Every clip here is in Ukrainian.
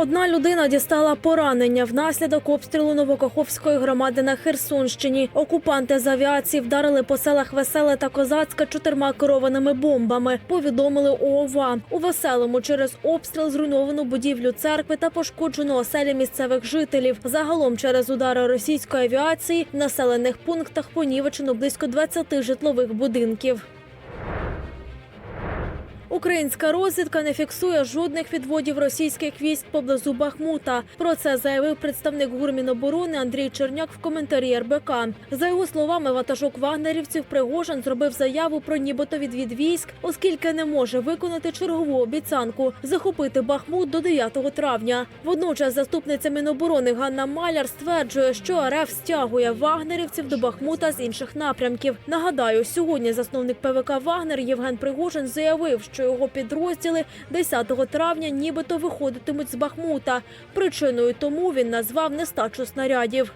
Одна людина дістала поранення внаслідок обстрілу Новокаховської громади на Херсонщині. Окупанти з авіації вдарили по селах Веселе та Козацьке чотирма керованими бомбами. Повідомили ООВА. У Веселому через обстріл зруйновано будівлю церкви та пошкоджено оселі місцевих жителів. Загалом через удари російської авіації в населених пунктах понівечено близько 20 житлових будинків. Українська розвідка не фіксує жодних відводів російських військ поблизу Бахмута. Про це заявив представник гурміноборони Андрій Черняк в коментарі РБК. За його словами, ватажок вагнерівців Пригожин зробив заяву про нібито відвід військ, оскільки не може виконати чергову обіцянку захопити Бахмут до 9 травня. Водночас заступниця Міноборони Ганна Маляр стверджує, що РФ стягує вагнерівців до Бахмута з інших напрямків. Нагадаю, сьогодні засновник ПВК Вагнер Євген Пригожин заявив, що його підрозділи 10 травня нібито виходитимуть з Бахмута. Причиною тому він назвав нестачу снарядів.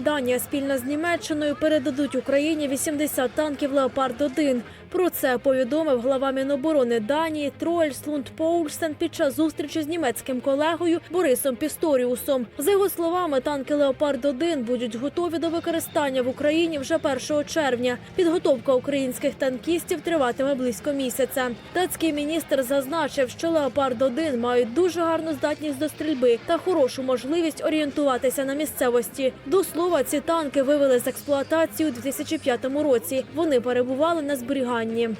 Данія спільно з Німеччиною передадуть Україні 80 танків Леопард 1 Про це повідомив глава Міноборони Данії Троль Слунд Поульсен під час зустрічі з німецьким колегою Борисом Пісторіусом. За його словами, танки Леопард 1 будуть готові до використання в Україні вже 1 червня. Підготовка українських танкістів триватиме близько місяця. Датський міністр зазначив, що Леопард 1 мають дуже гарну здатність до стрільби та хорошу можливість орієнтуватися на місцевості. До слова, ці танки вивели з експлуатації у 2005 році. Вони перебували на зберіганні.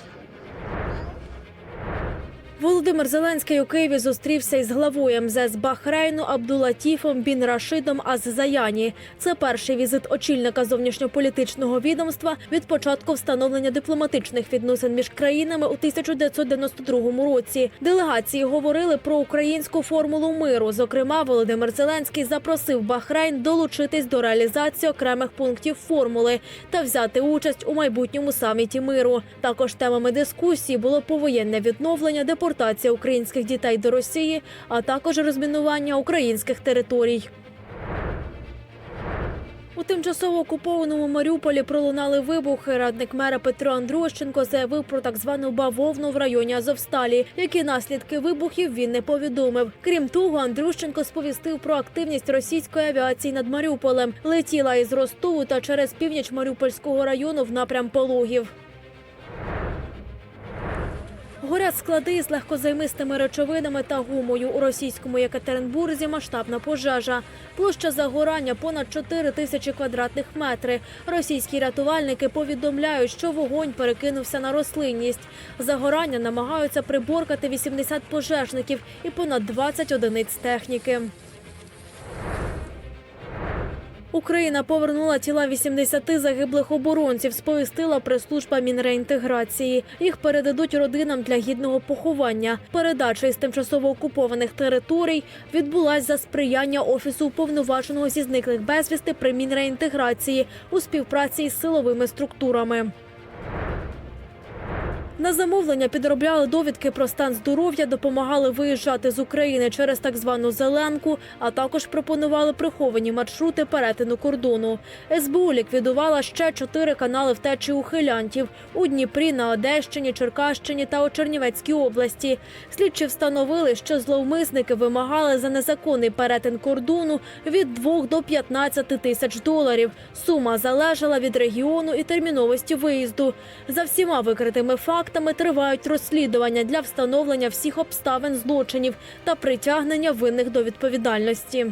Володимир Зеленський у Києві зустрівся із главою МЗС Бахрейну Абдулатіфом Бін Рашидом Аз-Заяні. Це перший візит очільника зовнішньополітичного відомства від початку встановлення дипломатичних відносин між країнами у 1992 році. Делегації говорили про українську формулу миру. Зокрема, Володимир Зеленський запросив Бахрейн долучитись до реалізації окремих пунктів формули та взяти участь у майбутньому саміті миру. Також темами дискусії було повоєнне відновлення депортація українських дітей до Росії, а також розмінування українських територій. У тимчасово окупованому Маріуполі пролунали вибухи. Радник мера Петро Андрощенко заявив про так звану бавовну в районі Азовсталі. Які наслідки вибухів він не повідомив. Крім того, Андрющенко сповістив про активність російської авіації над Маріуполем. Летіла із Ростову та через північ Маріупольського району в напрям Пологів. Горять склади з легкозаймистими речовинами та гумою. У російському Єкатеринбурзі масштабна пожежа. Площа загорання понад 4 тисячі квадратних метрів. Російські рятувальники повідомляють, що вогонь перекинувся на рослинність. Загорання намагаються приборкати 80 пожежників і понад 20 одиниць техніки. Україна повернула тіла 80 загиблих оборонців, сповістила прес-служба Мінреінтеграції. Їх передадуть родинам для гідного поховання. Передача із тимчасово окупованих територій відбулася за сприяння офісу уповноваженого зі зниклих безвісти при Мінреінтеграції у співпраці із силовими структурами. На замовлення підробляли довідки про стан здоров'я, допомагали виїжджати з України через так звану зеленку, а також пропонували приховані маршрути перетину кордону. СБУ ліквідувала ще чотири канали втечі ухилянтів у Дніпрі, на Одещині, Черкащині та у Чернівецькій області. Слідчі встановили, що зловмисники вимагали за незаконний перетин кордону від 2 до 15 тисяч доларів. Сума залежала від регіону і терміновості виїзду. За всіма викритими фактами тривають розслідування для встановлення всіх обставин злочинів та притягнення винних до відповідальності.